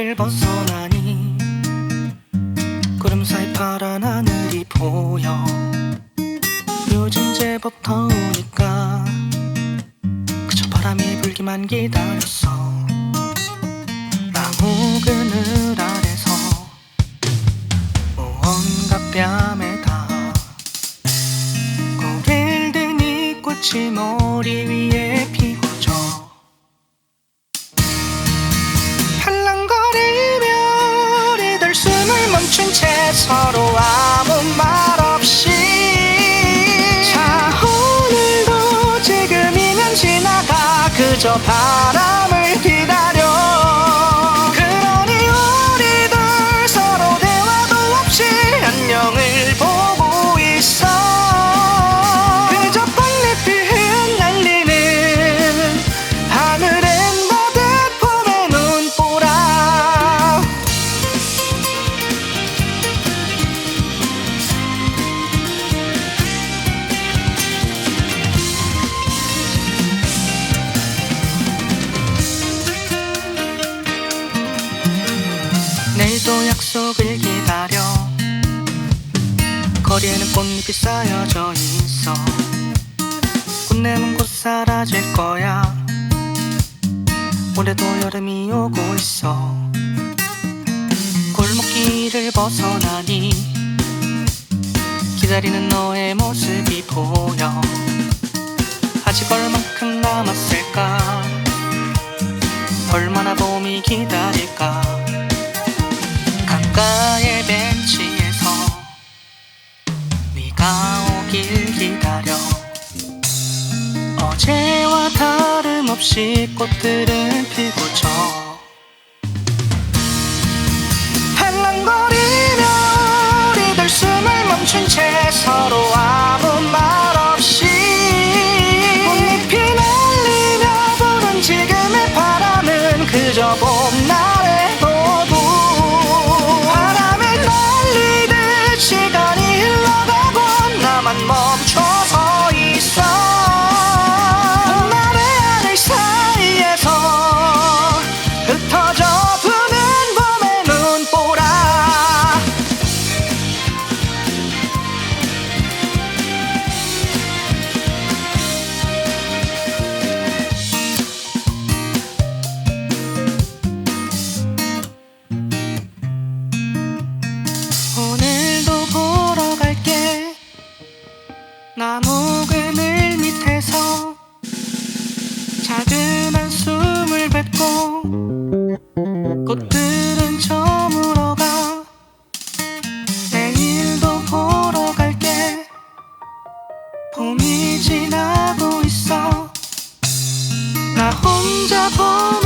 골목길을 벗어나니 구름 사이 파란 하늘이 보여. 요즘 제법 더우니까 그저 바람이 불기만 기다렸어. 나무 그늘 아래서 무언가 뺨에 멈춘 채 서로 아무 말 없이. 자 오늘도 지금이면 지나가. 그저 바람을 약속을 기다려. 거리에는 꽃잎이 쌓여져 있어. 꽃내면 곧 사라질 거야. 올해도 여름이 오고 있어. 골목길을 벗어나니 기다리는 너의 모습이 보여. 아직 얼만큼 남았을까? 얼마나 봄이 기다 네가 오길 기다려. 어제와 다름없이 꽃들은 피고 져 팔랑거리며 우리들 숨을 멈춘 채 서로 아무 말 없이 꽃잎이 날리며 부는 지금의 바람은 그저 봄 나혼